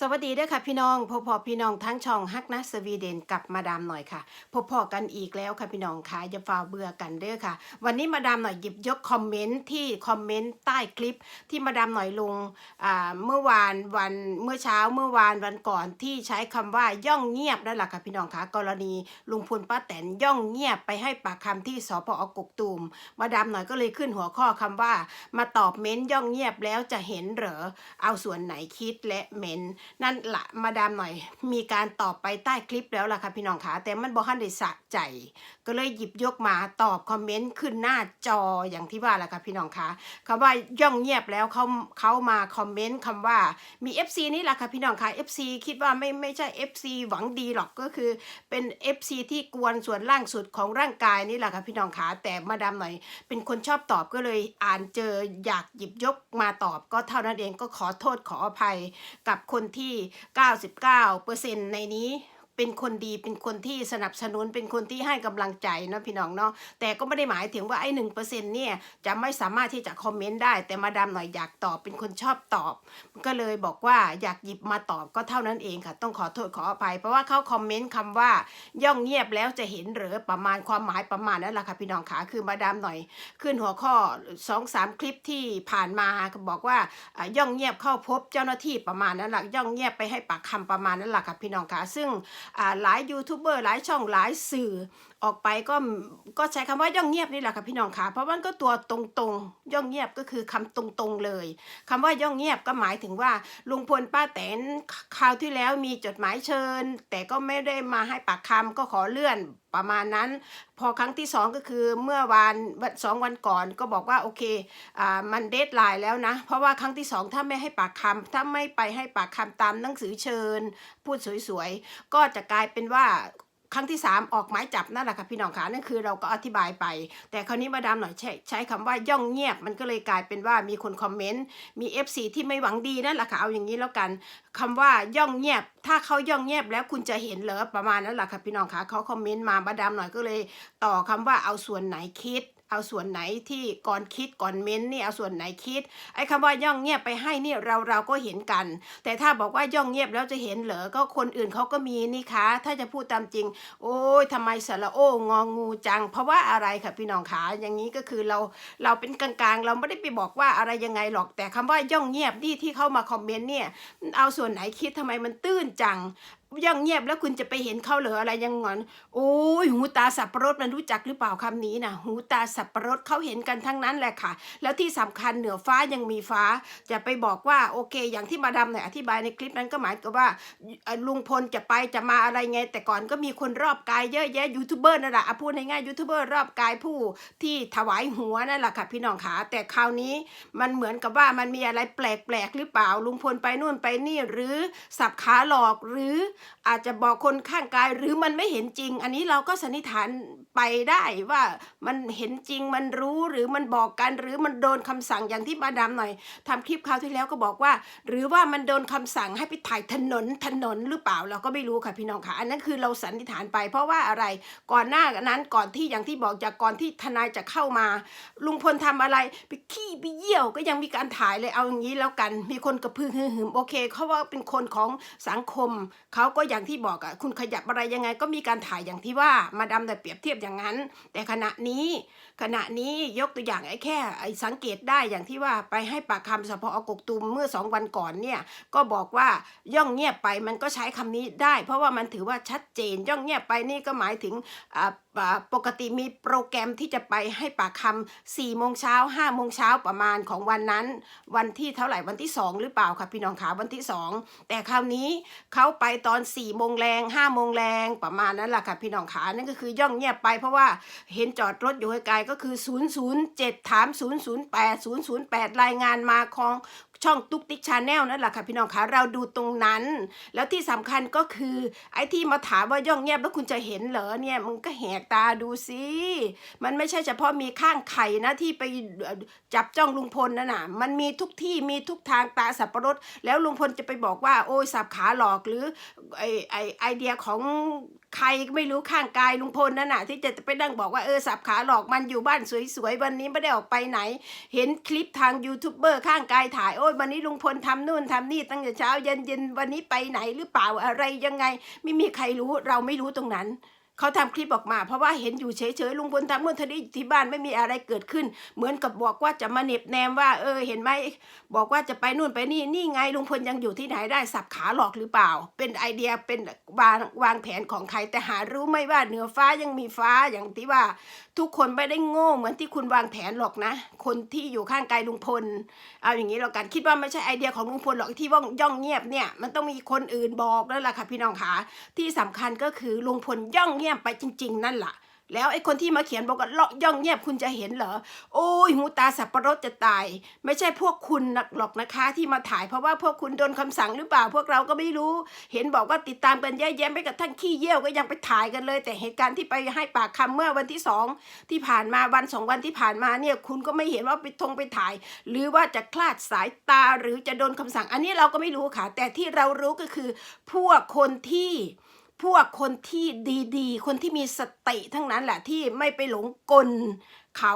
สวัสดีเด้วยค่ะพี่น้องพบพอพี่น้องทั้งช่องฮักนะสวีเดนกับมาดามหน่อยค่ะพบพอกันอีกแล้วค่ะพี่น้องค่ะอย่าฝ่าเบื่อกันเด้อค่ะ วันนี้มาดามหน่อยหยิบยกคอมเมนต์ที่คอมเมนต์ใต้คลิปที่มาดามหน่อยลงอ่าเมื่อวานวันเมื่อเช้าเมื่อวานวันก่อนที่ใช้คำว่าย่องเงียบนั่นแหละค่ะพี่น้องค่ะกรณีลุงพลป้าแตนย่องเงียบไปให้ปากคำที่สพอกกตูม มาดามหน่อยก็เลยขึ้นหัวข้อคำว่า มาตอบเม้นย่องเงียบแล้วจะเห็นเหรอเอาส่วนไหนคิดและเม้นนั่นละมาดามหน่อย มีการตอบไปใต้คลิปแล้วล่ะค่ะพี่น้องคะแต่มันบอกให้ได้สะใจ ก็เลยหยิบยกมาตอบคอมเมนต์ขึ้นหน้าจออย่างที่ว่าแหละค่ะพี่น้องคะคำว่าย่องเงียบแล้วเขาเขามาคอมเมนต์คำว่ามี FC นี่แหละค่ะพี่น้องคะ FC คิดว่าไม่ไม่ใช่ FC หวังดีหรอกก็คือเป็น FC ที่กวนส่วนล่างสุดของร่างกายนี่แหละค่ะพี่น้องคะแต่มาดามหน่อย เป็นคนชอบตอบก็เลยอ่านเจออยากหยิบยกมาตอบก็เท่านั้นเองก็ขอโทษขออภัยกับคนที่ 99%ในนี้ เป็นคนดีเป็นคนที่สนับสนุนเป็นคนที่ให้กำลังใจเนาะพี่น้องเนาะแต่ก็ไม่ได้หมายถึงว่าไอ้หนึ่งเปอร์เซ็นต์เนี่ยจะไม่สามารถที่จะคอมเมนต์ได้ แต่มาดามหน่อยอยากตอบเป็นคนชอบตอบ ก็เลยบอกว่าอยากหยิบมาตอบก็เท่านั้นเองค่ะ ต้องขอโทษขออภัย เพราะว่าเขาคอมเมนต์คำว่าย่องเงียบแล้วจะเห็นหรือประมาณความหมายประมาณนั้นแหละค่ะพี่น้องขาคือมาดามหน่อย ขึ้นหัวข้อสองสามคลิปที่ผ่านมาบอกว่าย่องเงียบเข้าพบเจ้าหน้าที่ประมาณนั้นแหละย่องเงียบไปให้ปากคำประมาณนั้นแหละค่ะพี่น้องคะซึ่งหลายยูทูบเบอร์หลายช่องหลายสื่อออกไปก็ก็ใช้คำว่าย่องเงียบนี่แหละค่ะพี่น้องค่ะเพราะมันก็ตัวตรงๆ ย่องเงียบก็คือคำตรงๆเลยคำว่าย่องเงียบก็หมายถึงว่าลุงพลป้าแตนคราวที่แล้วมีจดหมายเชิญ แต่ก็ไม่ได้มาให้ปากคำก็ขอเลื่อน ประมาณนั้น พอครั้งที่สองก็คือเมื่อวานวันสองวันก่อนก็บอกว่าโอเคอ่ามันเดทไลน์แล้วนะ เพราะว่าครั้งที่สองถ้าไม่ให้ปากคำถ้าไม่ไปให้ปากคำตามหนังสือเชิญ พูดสวยๆ ก็จะกลายเป็นว่า ครั้งที่ 3 ออกหมายจับนั่นแหละค่ะพี่น้องคะนั่นคือเราก็อธิบายไป แต่คราวนี้มาดามหน่อยใช้ใช้คำว่าย่องเงียบมันก็เลยกลายเป็นว่ามีคนคอมเมนต์มี FC ที่ไม่หวังดีนั่นแหละค่ะเอาอย่างนี้แล้วกันคำว่าย่องเงียบ ถ้าเขาย่องเงียบแล้วคุณจะเห็นเหรอประมาณนั้นแหละค่ะพี่น้องคะเขาคอมเมนต์มามาดามหน่อยก็เลย ต่อคำว่าเอาส่วนไหนคิด เอาส่วนไหนที่ก่อนคิดก่อนเม้นนี่เอาส่วนไหนคิด ไอ้คำว่าย่องเงียบไปให้นี่เราเราก็เห็นกัน แต่ถ้าบอกว่าย่องเงียบแล้วจะเห็นเหรอก็คนอื่นเขาก็มีนี่คะถ้าจะพูดตามจริง โอ้ยทำไมสระโอ้งองูจัง เพราะว่าอะไรค่ะพี่น้องขาอย่างนี้ก็คือเราเราเป็นกลางๆ เราไม่ได้ไปบอกว่าอะไรยังไงหรอกแต่คำว่าย่องเงียบนี่ที่เข้ามาคอมเมนต์เนี่ยเอาส่วนไหนคิดทำไมมันตื้นจังย่องเงียบแล้วคุณจะไปเห็นเขาเหรออะไรยังงอนโอ้ยหูตาสับปะรดมันรู้จักหรือเปล่าคำนี้นะหูตาสับปะรดเขาเห็นกันทั้งนั้นแหละค่ะ แล้วที่สำคัญเหนือฟ้ายังมีฟ้าจะไปบอกว่าโอเค อย่างที่มาดามเนี่ยอธิบายในคลิปนั้นก็หมายกับว่าลุงพลจะไปจะมาอะไรไง แต่ก่อนก็มีคนรอบกายเยอะแยะยูทูบเบอร์นั่นแหละอะพูดง่ายๆยูทูบเบอร์รอบกายผู้ที่ถวายหัวนั่นแหละค่ะพี่น้องขาแต่คราวนี้มันเหมือนกับว่ามันมีอะไรแปลกๆหรือเปล่าลุงพลไปนู่นไปนี่หรือสับขาหลอกหรืออาจจะบอกคนข้างกายหรือมันไม่เห็นจริง อันนี้เราก็สันนิษฐานไปได้ว่ามันเห็นจริงมันรู้หรือมันบอกกัน หรือมันโดนคำสั่งอย่างที่มาดามหน่อยทำคลิปคราวที่แล้วก็บอกว่า หรือว่ามันโดนคำสั่งให้ไปถ่ายถนนถนนหรือเปล่าเราก็ไม่รู้ค่ะพี่น้องค่ะ อันนั้นคือเราสันนิษฐานไป เพราะว่าอะไรก่อนหน้านั้นก่อนที่อย่างที่บอกจากก่อนที่ทนายจะเข้ามา ลุงพลทำอะไรไปขี้ไปเยี่ยวก็ยังมีการถ่ายเลยเอาอย่างนี้แล้วกัน มีคนกระพือหือหืมโอเคเขาว่าเป็นคนของสังคมเขาก็อย่างที่บอกอะคุณขยับอะไรยังไง ก็มีการถ่ายอย่างที่ว่ามาดามแต่เปรียบเทียบอย่างนั้น แต่ขณะนี้ขณะนี้ยกตัวอย่างไอ้แค่ไอ้สังเกตได้อย่างที่ว่าไปให้ปากคำสพอกกตุมเมื่อสองวันก่อนเนี่ยก็บอกว่าย่องเงียบไปมันก็ใช้คำนี้ได้ เพราะว่ามันถือว่าชัดเจนย่องเงียบไปนี่ก็หมายถึงอ่า ปกติมีโปรแกรมที่จะไปให้ปากคำสี่โมงเช้าห้าโมงเช้าประมาณของวันนั้น วันที่เท่าไหร่วันที่สองหรือเปล่าค่ะพี่น้องขาวันที่สองแต่คราวนี้เขาไปตอนสี่โมงแรงห้าโมงแรงประมาณนั้นแหละค่ะพี่น้องขานั่นก็คือย่องเงียบไปเพราะว่าเห็นจอดรถอยู่ไกลๆก็คือ 007ถาม008 008 รายงานมาของ ช่องตุ๊กติ๊กชาแนลนั่นแหละค่ะพี่น้องคะเราดูตรงนั้น แล้วที่สำคัญก็คือไอ้ที่มาถามว่าย่องเงียบแล้วคุณจะเห็นเหรอเนี่ยมึงก็แหกตาดูสิมันไม่ใช่เฉพาะมีข้างไข่นะที่ไปจับจ้องลุงพลนั่นน่ะมันมีทุกที่มีทุกทางตาสับปะรดแล้วลุงพลจะไปบอกว่า โอ้ยสับขาหลอกหรือไอไอไอเดียของ ใครก็ไม่รู้ข้างกายลุงพลนั่นน่ะ ที่จะไปนั่งบอกว่าเออสับขาหลอกมันอยู่บ้านสวยๆวันนี้ไม่ได้ออกไปไหน เห็นคลิปทางยูทูบเบอร์ข้างกายถ่ายโอ้ยวันนี้ลุงพลทำนู่นทำนี่ตั้งแต่เช้าเย็นเย็นๆวันนี้ไปไหนหรือเปล่าอะไรยังไง ไม่มีใครรู้เราไม่รู้ตรงนั้น เขาทำคลิปออกมา เพราะว่าเห็นอยู่เฉยๆลุงพลทำนู่นทำนี่อยู่ที่บ้านไม่มีอะไรเกิดขึ้น เหมือนกับบอกว่าจะมาเหน็บแนมว่า เออ เห็นไหมบอกว่าจะไปนู่นไปนี่นี่ไงลุงพลยังอยู่ที่ไหนได้สับขาหลอกหรือเปล่า เป็นไอเดียเป็นวางวางแผนของใครแต่หารู้ไหมว่าเหนือฟ้ายังมีฟ้าอย่างที่ว่า ทุกคนไม่ได้โง่เหมือนที่คุณวางแผนหรอกนะ คนที่อยู่ข้างกายลุงพล เอาอย่างนี้เรากันคิดว่าไม่ใช่ไอเดียของลุงพลหรอกที่ว่องย่องเงียบเนี่ยมันต้องมีคนอื่นบอกแล้วล่ะค่ะพี่น้องคะที่สำคัญก็คือลุงพลย่องเงียบไปจริง ๆ นั่นแหละแล้วไอ้คนที่มาเขียนบอกว่าเลาะย่องเงียบคุณจะเห็นเหรอ โอ้ยหูตาสับปะรดจะตาย ไม่ใช่พวกคุณหรอกนะคะ ที่มาถ่ายเพราะว่าพวกคุณโดนคำสั่งหรือเปล่า พวกเราก็ไม่รู้ เห็นบอกว่าติดตามกันแย่แย่ไปกับทั้งขี้เยี่ยวก็ยังไปถ่ายกันเลย แต่เหตุการณ์ที่ไปให้ปากคำเมื่อวันที่สองที่ผ่านมาวันสองวันที่ผ่านมาเนี่ยคุณก็ไม่เห็นว่าไปทงไปถ่าย หรือว่าจะคลาดสายตาหรือจะโดนคำสั่ง อันนี้เราก็ไม่รู้ค่ะ แต่ที่เรารู้ก็คือ พวกคนที่ พวกคนที่ดีๆ คนที่มีสติทั้งนั้นแหละที่ไม่ไปหลงกลเขา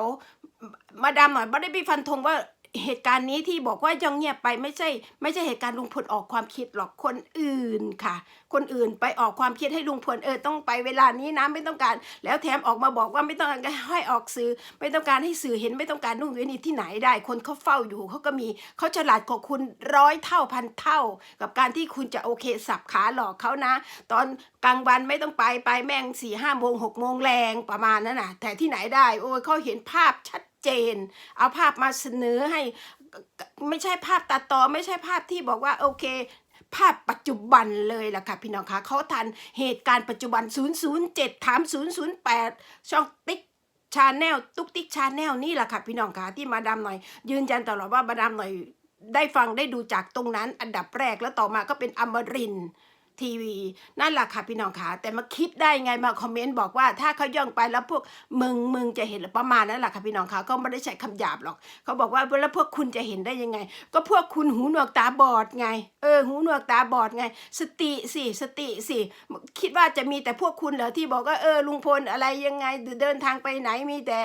มาดามหน่อยไม่ได้ไปฟันธงว่า เหตุการณ์นี้ที่บอกว่าย่องเงียบไปไม่ใช่ ไม่ใช่เหตุการณ์ลุงพลออกความคิดหรอกคนอื่นค่ะ คนอื่นไปออกความคิดให้ลุงพลเออต้องไปเวลานี้นะไม่ต้องการ แล้วแถมออกมาบอกว่าไม่ต้องการให้ออกสื่อ ไม่ต้องการให้สื่อเห็นไม่ต้องการนู่นนี่ที่ไหนได้ คนเขาเฝ้าอยู่เขาก็มีเขาฉลาดกว่าคุณร้อยเท่าพันเท่า กับการที่คุณจะโอเคสับขาหลอกเขานะ ตอนกลางวันไม่ต้องไปไปแม่งสี่ห้าโมงหกโมงแรงประมาณนั้นน่ะ แต่ที่ไหนได้ โอ้ยเขาเห็นภาพชัด เจน เอาภาพมาเสนอให้ไม่ใช่ภาพตัดต่อไม่ใช่ภาพที่บอกว่าโอเคภาพปัจจุบันเลยล่ะค่ะพี่น้องคะเขาทันเหตุการณ์ปัจจุบัน 007ถาม008 ช่องติ๊กชาแนลตุ๊กติ๊กชาแนลนี่แหละค่ะพี่น้องคะที่มาดามหน่อย ยืนยันตลอดว่ามาดามหน่อยได้ฟังได้ดูจากตรงนั้นอันดับแรกแล้วต่อมาก็เป็นอมริน ทีวีนั่นแหละค่ะพี่น้องคะแต่มาคิดได้ไงมาคอมเมนต์บอกว่าถ้าเขาย่องไปแล้วพวกมึงมึงจะเห็นหรือประมาณนั้นแหละค่ะพี่น้องคะก็ไม่ได้ใช้คำหยาบหรอก เขาบอกว่าแล้วพวกคุณจะเห็นได้ยังไง ก็พวกคุณหูหนวกตาบอดไง เออหูหนวกตาบอดไง สติสิสติสิคิดว่าจะมีแต่พวกคุณเหรอที่บอกว่าเออลุงพลอะไรยังไงเดินทางไปไหนมีแต่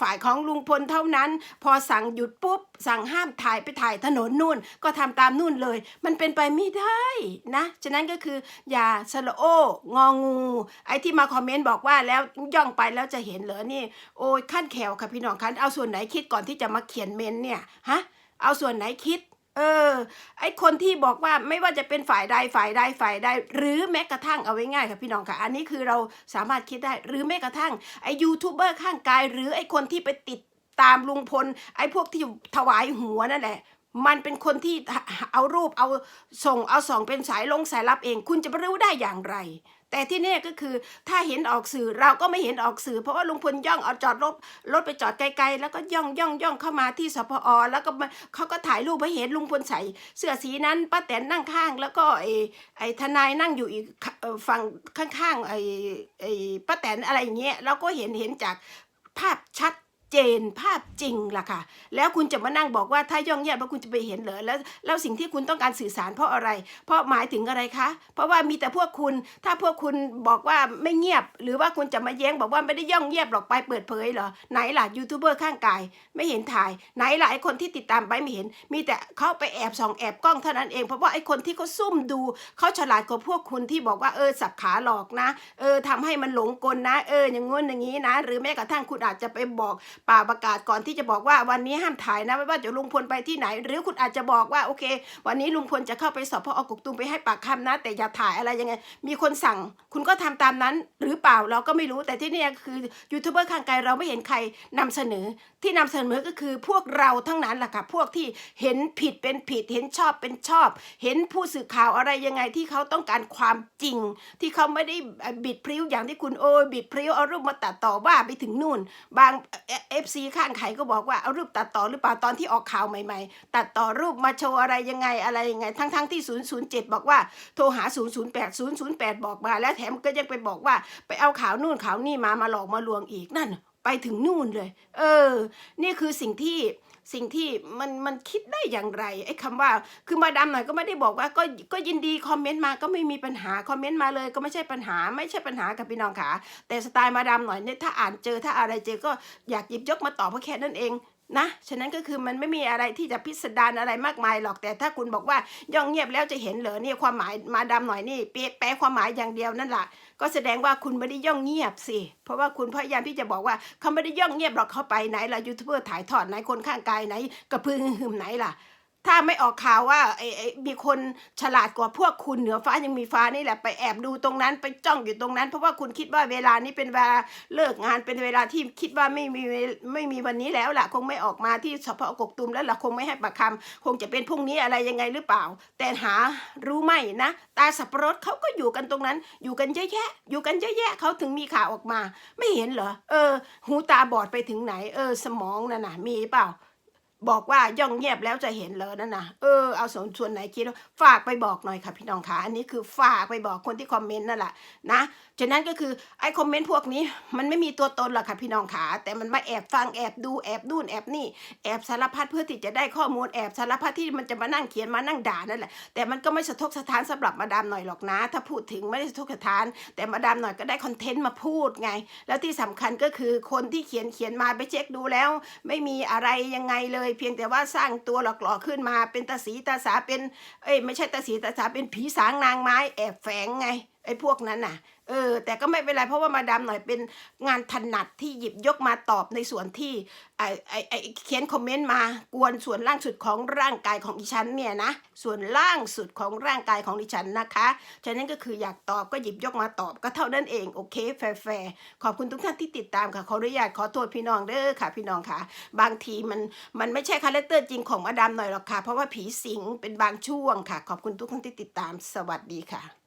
ฝ่ายของลุงพลเท่านั้น พอสั่งหยุดปุ๊บ สั่งห้ามถ่ายไปถ่ายถนนนู่น ก็ทำตามนู่นเลย มันเป็นไปไม่ได้นะฉะนั้นก็คือ อย่าสละโององู ไอ้ที่มาคอมเมนต์บอกว่าแล้วย่องไปแล้วจะเห็นเหรอนี่ โอ้ยขั้นแขวค่ะพี่น้องคันเอาส่วนไหนคิดก่อนที่จะมาเขียนเมนเนี่ยฮะเอาส่วนไหนคิด เออ ไอคนที่บอกว่าไม่ว่าจะเป็นฝ่ายใดฝ่ายใดฝ่ายใด หรือแม้กระทั่งเอาไว้ง่ายค่ะพี่น้องค่ะ อันนี้คือเราสามารถคิดได้หรือแม้กระทั่งไอยูทูบเบอร์ข้างกาย หรือไอคนที่ไปติดตามลุงพล ไอพวกที่ถวายหัวนั่นแหละ มันเป็นคนที่เอารูปเอาส่งเอาส่องเป็นสายลงสายลับเอง คุณจะไปรู้ได้อย่างไร แต่ที่แน่ก็คือถ้าเห็นออกสื่อเราก็ไม่เห็นออกสื่อ เพราะว่าลุงพลย่องเอาจอดรถรถไปจอดไกลๆแล้วก็ย่องย่องย่องเข้ามาที่สพอแล้วก็มาเขาก็ถ่ายรูปให้เห็นลุงพลใส่เสื้อสีนั้นป้าแตนนั่งข้าง แล้วก็ไอ้ไอ้ทนายนั่งอยู่อีกฝั่งข้างๆไอ้ไอ้ป้าแตนอะไรอย่างเงี้ยเราก็เห็นเห็นจากภาพชัด เจนภาพจริงล่ะค่ะ แล้วคุณจะมานั่งบอกว่าถ้าย่องแย่แล้วคุณจะไปเห็นเหรอแล้วแล้วสิ่งที่คุณต้องการสื่อสารเพราะอะไร เพราะหมายถึงอะไรคะ เพราะว่ามีแต่พวกคุณถ้าพวกคุณบอกว่าไม่เงียบ หรือว่าคุณจะมาแย้งบอกว่าไม่ได้ย่องเงียบหรอกไปเปิดเผยเหรอไหนล่ะยูทูบเบอร์ข้างกายไม่เห็นถ่าย ไหนล่ะไอคนที่ติดตามไปไม่เห็น มีแต่เขาไปแอบส่องแอบกล้องเท่านั้นเองเพราะว่าไอคนที่เขาซุ่มดูเขาฉลาดกว่าพวกคุณที่บอกว่าเออสับขาหลอกนะ เออทำให้มันหลงกลนะ เอออย่างงู้นอย่างนี้นะ หรือแม้กระทั่งคุณอาจจะไปบอกป่าประกาศก่อนที่จะบอกว่าวันนี้ห้ามถ่ายนะไม่ว่าจะลุงพลไปที่ไหน หรือคุณอาจจะบอกว่าโอเค วันนี้ลุงพลจะเข้าไปสอบพอกกตุมไปให้ปากคำนะ แต่อย่าถ่ายอะไรยังไง มีคนสั่งคุณก็ทำตามนั้น หรือเปล่าเราก็ไม่รู้แต่ที่นี่คือยูทูบเบอร์ข้างไกลเราไม่เห็นใครนำเสนอ ที่นำเสนอก็คือพวกเราทั้งนั้นแหละค่ะพวกที่เห็นผิดเป็นผิดเห็นชอบเป็นชอบ เห็นผู้สื่อข่าวอะไรยังไงที่เขาต้องการความจริง ที่เขาไม่ได้บิดพริ้วอย่างที่คุณโอ้บิดพริ้วเอารูปมาตัดต่อว่าไปถึงนู่น บางเอฟซีข้างไขก็บอกว่าเอารูปตัดต่อหรือเปล่าตอนที่ออกข่าวใหม่ๆ ตัดต่อรูปมาโชว์อะไรยังไงอะไรยังไง ทั้งๆที่ 007 บอกว่าโทรหา 008 008 บอกมา แล้วแถมก็ยังไปบอกว่าไปเอาข่าวนู่นข่าวนี่มามาหลอกมาลวงอีกนั่น ไปถึงนู่นเลย เออ นี่คือสิ่งที่สิ่งที่มันมันคิดได้อย่างไรไอ้คำว่า คือมาดามหน่อยก็ไม่ได้บอกว่าก็ก็ยินดีคอมเมนต์มาก็ไม่มีปัญหาคอมเมนต์มาเลย ก็ไม่ใช่ปัญหาไม่ใช่ปัญหากับพี่น้องขาแต่สไตล์มาดามหน่อยเนี่ยถ้าอ่านเจอถ้าอะไรเจอก็อยากหยิบยกมาตอบเพราะแค่นั้นเอง นะ ฉะนั้นก็คือมันไม่มีอะไรที่จะพิสดารอะไรมากมายหรอก แต่ถ้าคุณบอกว่าย่องเงียบแล้วจะเห็นเหรอเนี่ยความหมายมาดาหน่อยนี่เปียแปลความหมายอย่างเดียวนั่นแหละก็แสดงว่าคุณไม่ได้ย่องเงียบสิ เพราะว่าคุณพยายามที่จะบอกว่าเขาไม่ได้ย่องเงียบหรอกเขาไปไหนล่ะยูทูบเบอร์ถ่ายทอดไหนคนข้างกายไหนกระพือหึมไหนล่ะ ถ้าไม่ออกข่าวว่าไอ้ไอ้มีคนฉลาดกว่าพวกคุณเหนือฟ้ายังมีฟ้านี่แหละไปแอบดูตรงนั้นไปจ้องอยู่ตรงนั้น เพราะว่าคุณคิดว่าเวลานี้เป็นเวลาเลิกงานเป็นเวลาที่คิดว่าไม่มีไม่มีวันนี้แล้วล่ะ คงไม่ออกมาที่สพกกตุมแล้วล่ะคงไม่ให้ปากคำคงจะเป็นพรุ่งนี้อะไรยังไงหรือเปล่า แต่หารู้ไหมนะ ตาสับปะรดเขาก็อยู่กันตรงนั้น อยู่กันเยอะแยะ อยู่กันเยอะแยะเขาถึงมีข่าวออกมา ไม่เห็นเหรอเออ หูตาบอดไปถึงไหน เออ สมองน่ะนะมีเปล่า บอกว่าย่องเงียบแล้วจะเห็นเลยนั่นนะเออเอาส่วนส่วนไหนคิดว่าฝากไปบอกหน่อยค่ะพี่น้องคะอันนี้คือฝากไปบอกคนที่คอมเมนต์นั่นแหละนะฉะนั้นก็คือไอ้คอมเมนต์พวกนี้มันไม่มีตัวตนหรอกค่ะพี่น้องขาแต่มันมาแอบฟังแอบดูแอบดูนแอบนี่แอบสารพัดเพื่อที่จะได้ข้อมูลแอบสารพัดที่มันจะมานั่งเขียนมานั่งด่านั่นแหละแต่มันก็ไม่สะทกสะท้านสำหรับมาดามหน่อยหรอกนะ ถ้าพูดถึงไม่ได้สะทกสะท้าน แต่มาดามหน่อยก็ได้คอนเทนต์มาพูดไง แล้วที่สำคัญก็คือคนที่เขียนเขียนมาไปเช็คดูแล้ว ไม่มีอะไรยังไงเลยเพียงแต่ว่าสร้างตัวหลอกๆขึ้นมาเป็นตาสีตาสาเป็นเอ้ยไม่ใช่ตาสีตาสาเป็นผีสางนางไม้แอบแฝงไงไอ้พวกนั้นน่ะ เออ แต่ก็ไม่เป็นไรเพราะว่ามาดามหน่อยเป็นงานถนัดที่หยิบยกมาตอบในส่วนที่ไอไอไอเขียนคอมเมนต์มากวนส่วนล่างสุดของร่างกายของดิฉันเนี่ยนะส่วนล่างสุดของร่างกายของดิฉันนะคะฉะนั้นก็คืออยากตอบก็หยิบยกมาตอบก็เท่านั้นเองโอเคแฟร์ขอบคุณทุกท่านที่ติดตามค่ะขออนุญาตขอโทษพี่น้องเด้อค่ะ พี่น้องค่ะ บางทีมันมันไม่ใช่คาแรคเตอร์จริงของมาดามหน่อยหรอกค่ะเพราะว่าผีสิงเป็นบางช่วงค่ะ ขอบคุณทุกท่านที่ติดตามสวัสดีค่ะ